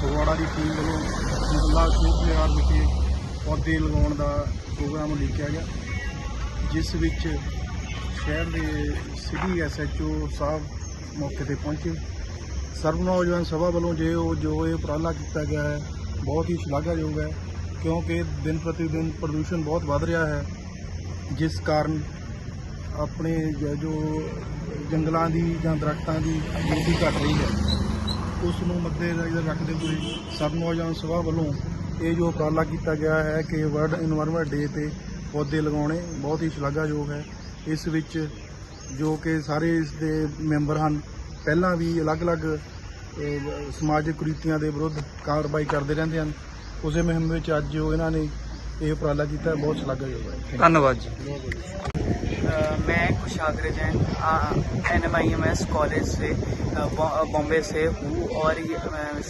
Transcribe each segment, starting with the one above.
ਫਗਵਾੜਾ ਦੀ team ਵੱਲੋਂ ਮੁਹੱਲਾ ਅਸ਼ੋਕ ਵਿਹਾਰ ਵਿਖੇ ਪੌਦੇ ਲਗਾਉਣ ਦਾ ਪ੍ਰੋਗਰਾਮ ਲਿਖਿਆ ਗਿਆ, ਜਿਸ ਵਿੱਚ ਸ਼ਹਿਰ ਦੇ ਸਿਟੀ ਐਸਐਚਓ ਸਾਹਿਬ ਮੌਕੇ ਤੇ ਪਹੁੰਚੇ। ਸਰਵ ਨੌਜਵਾਨ ਸਭਾ ਵੱਲੋਂ ਜੇ ਉਹ ਜੋ ਇਹ ਉਪਰਾਲਾ ਕੀਤਾ ਗਿਆ ਹੈ, ਬਹੁਤ ਹੀ ਸ਼ਲਾਘਾਯੋਗ ਹੈ, ਕਿਉਂਕਿ ਦਿਨ ਪ੍ਰਤੀ ਦਿਨ ਪ੍ਰਦੂਸ਼ਣ ਬਹੁਤ ਵੱਧ ਰਿਹਾ ਹੈ, ਜਿਸ ਕਾਰਨ ਆਪਣੇ ਜੋ ਜੰਗਲਾਂ ਦੀ ਜਾਂ ਦਰਖਤਾਂ ਦੀ ਗਿਣਤੀ ਘਟ ਰਹੀ ਹੈ। ਉਸ ਨੂੰ ਮੱਦੇ ਰੱਖਦੇ ਹੋਏ ਸਭ ਨੌਜਵਾਨ ਸਭਾ ਵੱਲੋਂ ਇਹ ਜੋ ਉਪਰਾਲਾ ਕੀਤਾ ਗਿਆ ਹੈ ਕਿ ਵਰਲਡ ਇਨਵਾਇਰਨਮੈਂਟ ਡੇ ਤੇ ਪੌਦੇ ਲਗਾਉਣੇ ਬਹੁਤ ਹੀ ਸ਼ਲਾਘਾਯੋਗ ਹੈ। ਇਸ ਵਿੱਚ ਜੋ ਕਿ ਸਾਰੇ ਇਸ ਦੇ ਮੈਂਬਰ ਹਨ ਪਹਿਲਾਂ ਵੀ ਅਲੱਗ-ਅਲੱਗ ਸਮਾਜਿਕ ਕੁਰੀਤੀਆਂ ਦੇ ਵਿਰੁੱਧ ਕਾਰਵਾਈ ਕਰਦੇ ਰਹਿੰਦੇ ਹਨ। ਉਸੇ ਮੁਹਿੰਮ ਵਿੱਚ ਅੱਜ ਜੋ ਇਹਨਾਂ ਨੇ ਇਹ ਉਪਰਾਲਾ ਕੀਤਾ ਬਹੁਤ ਸ਼ਲਾਘਾਯੋਗ ਹੈ। ਧੰਨਵਾਦ ਜੀ। अ, मैं Kushagra Jain N M I M S college से बॉम्बे से हूँ और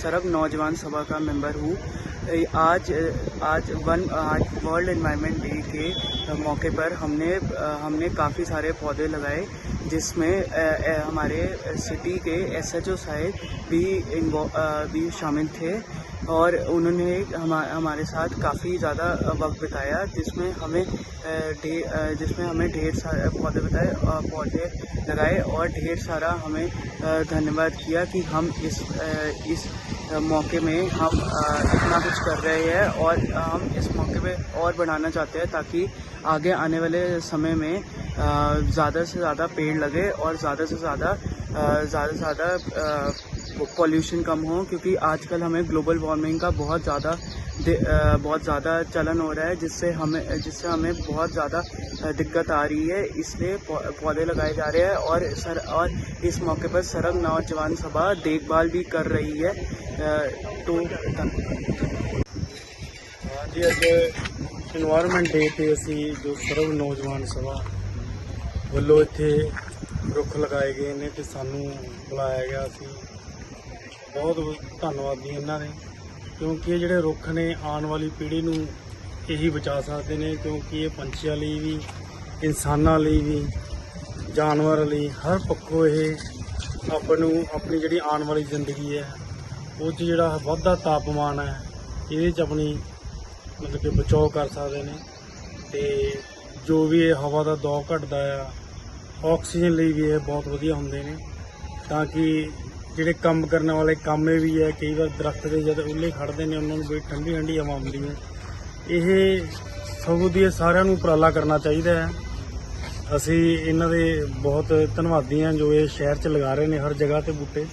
सरब नौजवान सभा का मेंबर हूँ। आज आज वन आज वर्ल्ड एनवायरनमेंट डे के मौके पर हमने हमने काफ़ी सारे पौधे लगाए जिसमें हमारे सिटी के एस एच ओ साहेब भी भी शामिल थे और उन्होंने हमा, हमारे साथ काफ़ी ज़्यादा वक्त बिताया जिसमें हमें जिसमें हमें ढेर सारे पौधे बताए पौधे लगाए और ढेर सारा हमें धन्यवाद किया कि हम इस इस मौके में हम इतना कुछ कर रहे हैं और हम इस मौके पे और बढ़ाना चाहते हैं ताकि आगे आने वाले समय में ज़्यादा से ज़्यादा पेड़ लगे और ज़्यादा से ज़्यादा ज़्यादा से ज़्यादा पॉल्यूशन कम हो क्योंकि आजकल हमें ग्लोबल वार्मिंग का बहुत ज़्यादा दि- अ, बहुत ज़्यादा चलन हो रहा है जिससे हमें जिससे हमें बहुत ज़्यादा अ, दिक्कत आ रही है इसलिए पौ- पौधे लगाए जा रहे हैं और सर और इस मौके पर सरब नौजवान सभा देखभाल भी कर रही है अ, तो धन्यवाद ਹਾਂਜੀ ਅੱਜ ਇਨਵਾਇਰਨਮੈਂਟ ਡੇ ਤੇ ਅਸੀਂ ਜੋ ਸਰਵ ਨੌਜਵਾਨ ਸਭਾ ਵੱਲੋਂ ਇੱਥੇ ਰੁੱਖ ਲਗਾਏ ਗਏ ਨੇ ਤੇ ਸਾਨੂੰ ਬੁਲਾਇਆ ਗਿਆ ਸੀ ਬਹੁਤ ਬਹੁਤ ਧੰਨਵਾਦੀ ਇਹਨਾਂ ਦੇ ਕਿਉਂਕਿ ਇਹ ਜਿਹੜੇ ਰੁੱਖ ਨੇ ਆਉਣ ਵਾਲੀ ਪੀੜ੍ਹੀ ਨੂੰ ਇਹੀ ਬਚਾ ਸਕਦੇ ਨੇ, ਕਿਉਂਕਿ ਇਹ ਪੰਛੀਆਂ ਲਈ ਵੀ, ਇਨਸਾਨਾਂ ਲਈ ਵੀ, ਜਾਨਵਰਾਂ ਲਈ, ਹਰ ਪੱਖੋਂ ਇਹ ਆਪਾਂ ਨੂੰ ਆਪਣੀ ਜਿਹੜੀ ਆਉਣ ਵਾਲੀ ਜ਼ਿੰਦਗੀ ਹੈ, ਉਹ 'ਚ ਜਿਹੜਾ ਵੱਧਦਾ ਤਾਪਮਾਨ ਹੈ, ਇਹਦੇ 'ਚ ਆਪਣੀ ਮਤਲਬ ਕਿ ਬਚਾਓ ਕਰ ਸਕਦੇ ਨੇ ਤੇ ਜੋ ਵੀ ਇਹ ਹਵਾ ਦਾ ਦੌਰ ਘਟਦਾ ਆ, ਆਕਸੀਜਨ ਲਈ ਵੀ ਇਹ ਬਹੁਤ ਵਧੀਆ ਹੁੰਦੇ ਨੇ, ਤਾਂ ਕਿ ਜਿਹੜੇ ਕੰਮ ਕਰਨ ਵਾਲੇ ਕਾਮੇ ਵੀ ਹੈ ਕਈ ਵਾਰ ਦਰਖਤ ਦੇ ਜਦ ਉੱਲੇ ਖੜਦੇ ਨੇ ਉਹਨਾਂ ਨੂੰ ਬੜੀ ਠੰਡੀ ਠੰਡੀ ਹਵਾ ਆਉਂਦੀ ਹੈ। ਇਹ ਸਗੋਂ ਦੀ ਸਾਰਿਆਂ ਨੂੰ ਉਪਰਾਲਾ ਕਰਨਾ ਚਾਹੀਦਾ ਹੈ। ਅਸੀਂ ਇਹਨਾਂ ਦੇ ਬਹੁਤ ਧੰਨਵਾਦੀ ਹਾਂ ਜੋ ਇਹ ਸ਼ਹਿਰ 'ਚ ਲਗਾ ਰਹੇ ਨੇ ਹਰ ਜਗ੍ਹਾ ਤੇ ਬੂਟੇ।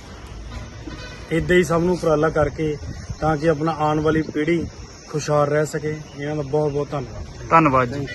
ਇਦਾਂ ਹੀ ਸਭ ਨੂੰ ਉਪਰਾਲਾ ਕਰਕੇ ਤਾਂ ਕਿ ਆਪਣਾ ਆਉਣ ਵਾਲੀ ਪੀੜ੍ਹੀ ਖੁਸ਼ਹਾਲ ਰਹਿ ਸਕੇ। ਇਹਨਾਂ ਦਾ ਬਹੁਤ ਬਹੁਤ ਧੰਨਵਾਦ। ਧੰਨਵਾਦ ਜੀ।